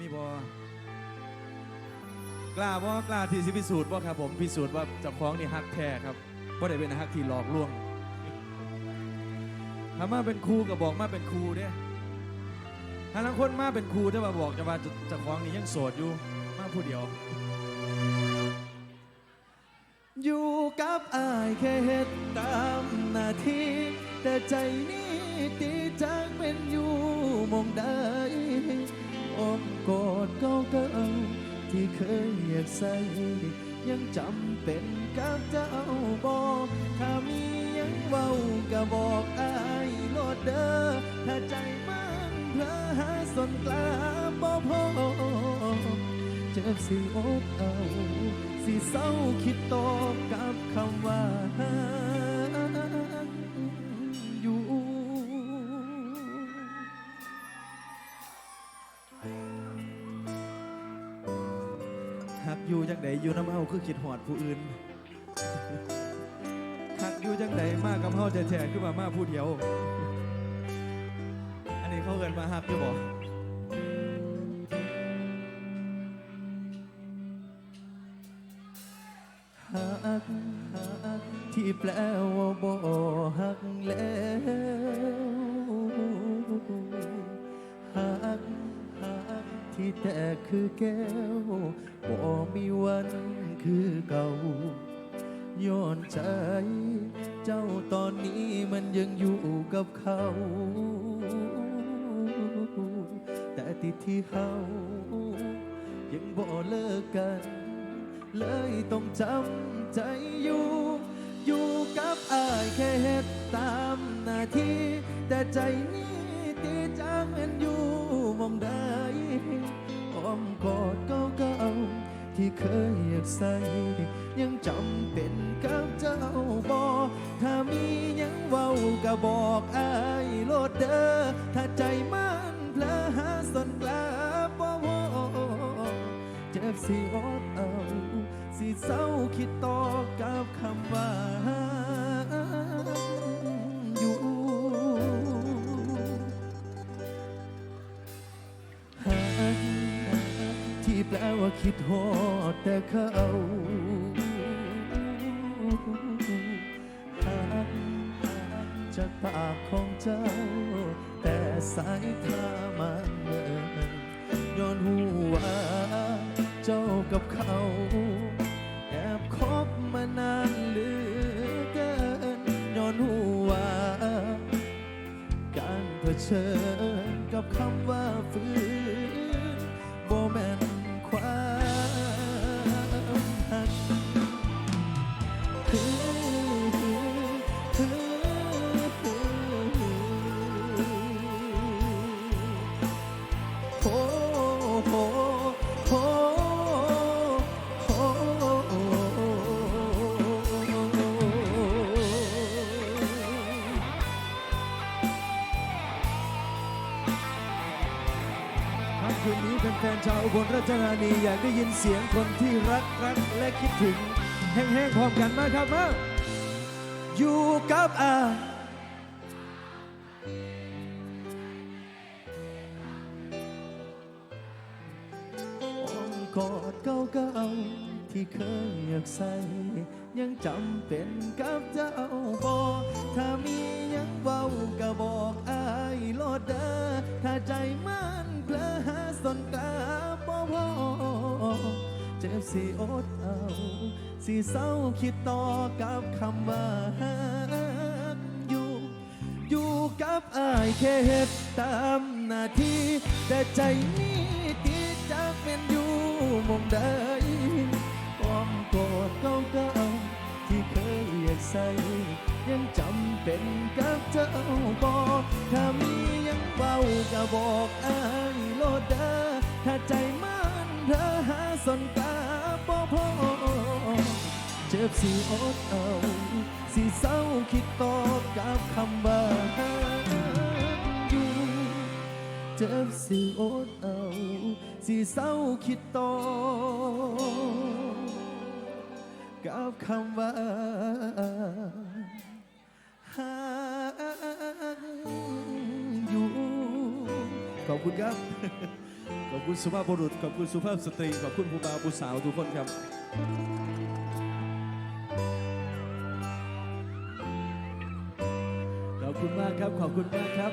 มีบอกล้าบ่กล้าที่สิพิสูจน์บ่ครับผมพิสูจน์ว่าเจ้าของนี่ฮักแท้ครับบ่ได้เป็นฮักที่หลอกลวงถ้ามาเป็นครูก็บอกมาเป็นครูเด้ถ้าลังคนมาเป็นครูแต่ว่าบอกจะว่าเจ้าของนี่ยังโสดอยู่มาผู้เดียว อยู่กับอายแค่เฮ็ดตามหน้าที่แต่ใจนี้ตีจังเป็นอยู่มองใด อ้อมกอดเก่าที่เคยอยากใส่ยังจำเป็นกับเจ้าบอกถ้ามียังเว้าก็บอกอายโลดเด้อถ้าใจมันเพลอหาสนกลาบ่พอเจ็บสิอดเอาสิเศร้าคิดต่อกับคำว่า อยู่จังใดอยู่น้ำเฮาคือคิดหอดผู้อื่นหักอยู่จังใดมากกับเฮาแท้ๆคือมามาผู้เดียว อันนี้เขาเกินมาหักอยู่บ่หักหักที่แปลว่าบ่หักแล้ว ที่แต่คือแก้วบ่มีวันคือเก่าย้อนใจ เจ้าตอนนี้มันยังอยู่กับเขา แต่ติดที่เขายังบ่เลิกกัน เลยต้องจำใจอยู่ อยู่กับอายแค่เฮ็ดตามหน้าที่แต่ใจนี้ เคยอยากใส่ยังจำเป็นกับเจ้าบอกถ้ามียังเว้าก็บอกอายโลดเด้อถ้าใจมันเพลอหาสนกลาบ่พอเจ็บสิอดเอา สิเศร้าคิดต่อกับคำว่า คิดฮอดแต่เขาหักจากปากของเจ้า แต่สายตามันเมินย้อนหูว่าเจ้ากับเขาแอบคบมานานเหลือเกินย้อนหูว่าการเผชิญกับคำว่าฝืน โหโอ้โหค่ำคืนนี้แฟนๆชาวอุบลราชธานีอยากได้ยินเสียงคนที่รักรักและคิดถึงแห้งๆพร้อมกันมาครับมาอยู่กับอา เก่าๆที่เคยอยากใส่ยังจำเป็นกับเจ้าบอถ้ามียังเว้าก็บอกอายโลดเด้อถ้าใจมันเพลอหาสนกลาบ่พอเจ็บสิอดเอาสิเศร้าคิดต่อกับคำว่าอยู่อยู่กับอายแค่เฮ็ดตามหน้าที่แต่ใจนี้ หมองใดอ้อมกอดเก่าๆที่เคยอยากใส่ ยังจำเป็นกับเจ้าบอกถ้ามียังเบาก็บอกอายโลดเดอถ้าใจมันเธอหาสนตาบ่พอเจ็บสิอดเอา สิเศร้าคิดต่อกับคำว่า จ็บสิอดเอาสิเศร้าคิดต่อกับคำว่าหักอยู่ ขอบคุณครับ ขอบคุณสุภาพบุรุษ ขอบคุณสุภาพสตรี ขอบคุณผู้บ่าวผู้สาวทุกคนครับขอบคุณมากครับ ขอบคุณมากครับ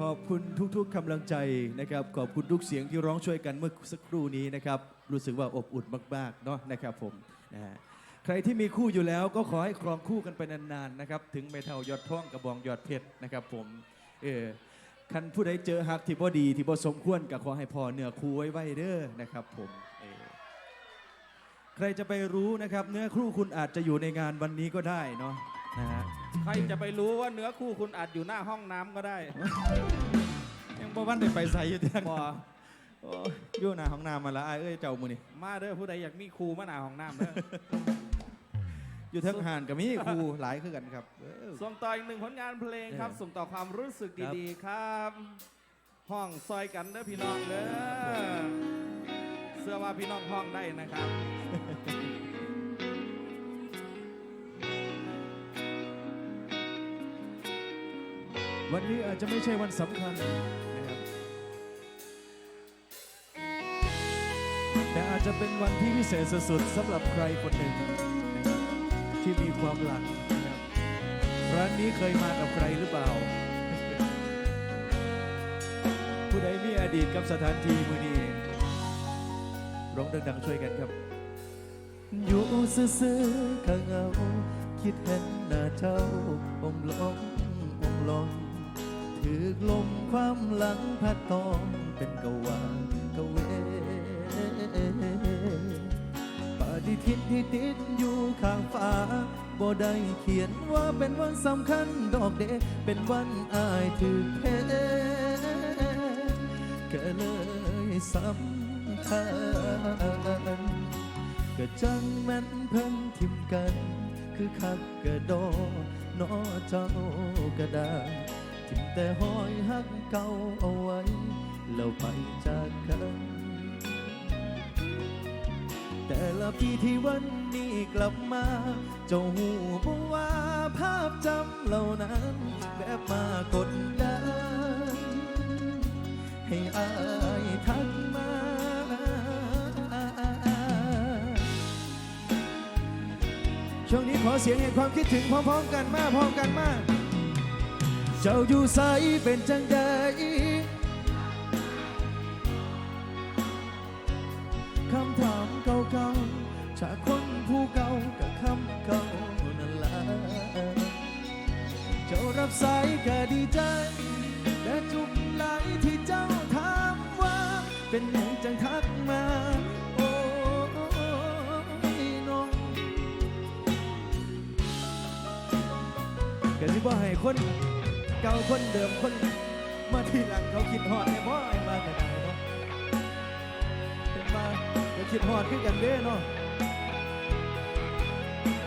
ขอบคุณทุกๆกำลังใจนะครับ ขอบคุณทุกเสียงที่ร้องช่วยกันเมื่อสักครู่นี้นะครับ รู้สึกว่าอบอุ่นมากๆเนาะนะครับผมนะฮะใครที่มีคู่อยู่แล้วก็ขอให้ครองคู่กันไปนานๆนะครับ ถึงไม่เท่ายอดท่องกระบองยอดเพชรนะครับผมเออคันผู้ใดเจอฮักที่บ่ดีที่บ่สมควรก็ขอให้พอเนื้อคู่ไว้ไว้เด้อนะครับผมเออใครจะไปรู้นะครับ เนื้อคู่คุณอาจจะอยู่ในงานวันนี้ก็ได้เนาะ นะฮะใครจะไปรู้ว่าเนื้อคู่คุณอาจอยู่หน้าห้องน้ำก็ได้ ยังบ่วันได้ไปใส่อยู่ที่นั่นบ่โอ้ยอยู่หน้าห้องน้ำมาละอ้ายเอ้ยเจ้ามือนี่มาเด้อผู้ใดอยากมีครูมาหน้าห้องน้ำเด้อ อยู่ทั้งหานกับมีครูหลายคือกันครับเออ ส่งต่ออีกหนึ่งผลงานเพลงครับ เออ ส่งต่อความรู้สึกครับดีๆครับ ห้องซอยกันเด้อพี่น้องเด้อเสื้อว่าพี่น้องห้องได้นะครับ วันนี้อาจจะไม่ใช่วันสำคัญนะครับ แต่อาจจะเป็นวันที่พิเศษสุดๆสำหรับใครคนหนึ่งนะครับที่มีความหลังนะครับร้านนี้เคยมากับใครหรือเปล่า ผู้ใดมีอดีตกับสถานที่มือนี้ร้องดังๆช่วยกันครับ อยู่ซื่อๆข้างเอาคิดเห็นหน้าเจ้าอมลงอมลง ถือลมความหลังพัดตองเป็นกวานกเวปฏิทินที่ติดอยู่ข้างฟ้าบ่ได้เขียนว่าเป็นวันสำคัญดอกเดเป็นวันอายถือเพก็เลยสำคัญก็จังแม่นเพิ่นทิมกัน คือคักกระดอนอเจ้ากระดา ทิมแต่ห้อยหักเก่าเอาไว้แล้วไปจากกัน แต่ละปีที่วันนี้กลับมาเจ้าหูบ่ว่าภาพจำเหล่านั้นแบบมากดดันให้อายทักมาช่วงนี้ขอเสียงแห่งความคิดถึงพร้อมๆกันมาพร้อมกันมา เจ้าอยู่ใสเป็นจังใดคำถามเก่าๆจากคนผู้เก่ากับคำเก่านั่นละเจ้ารับสายก็ดีใจแต่จุกไหลที่เจ้าถามว่า เป็นหยังจังทักมาโอน้อก็สิบ่ให้คน เก่าคนเดิมคนมาทีหลังเขาคิดฮอดในบ่ไอ้มาก็ได้เนาะเป็นมาก็คิดฮอดขึ้นกันเด้เนาะ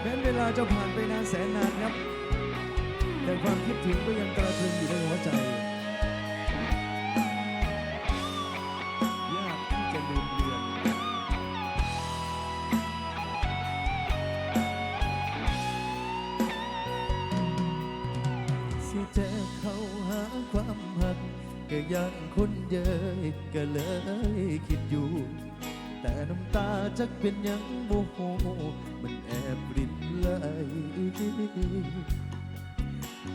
แม้นเวลาจะผ่านไปนานแสนนานครับแต่ความคิดถึงก็ยังกระทึงอยู่ในหัว นเย้ยก็เลยคิดอยู่ แต่น้ำตาจักเป็นยังโมโหมันแอบรินไหล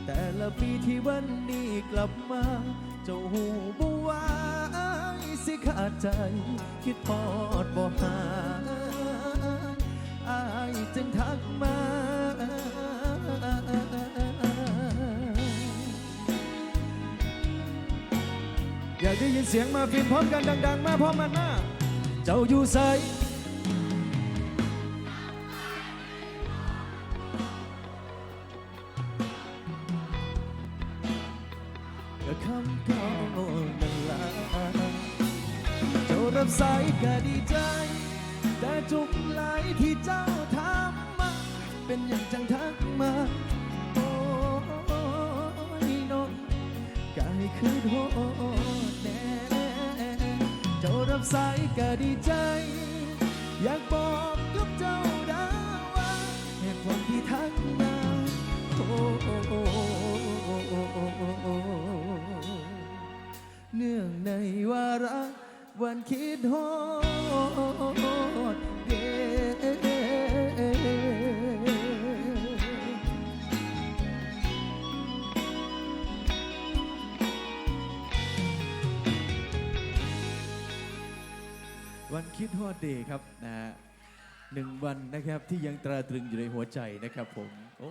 แต่ละปีที่วันนี้กลับมา เจ้าหูบวาอ้ายสิขาดใจ คิดพอดบ่หาอายจึงทักมาากได้ยินเสียงมาฟินพร้อมกันดัง ๆ มาพร้อมมันมาเจ้าอยู่ใสก็คำเก่านั่นละเจ้ารับสายก็ดีใจ แต่จุกไหลที่เจ้าถามมา เป็นอย่างจังทักมา กายคือโทษแน่เจ้ารับสายก็ดีใจ อยากบอกกับเจ้าดาว่าเหตุผลที่ทักมาโอ้เนื่องในวาระวันคิดฮอด คิดฮอดเดย์ครับนะฮะหนึ่งวันนะครับที่ยังตราตรึงอยู่ในหัวใจนะครับผม โอ้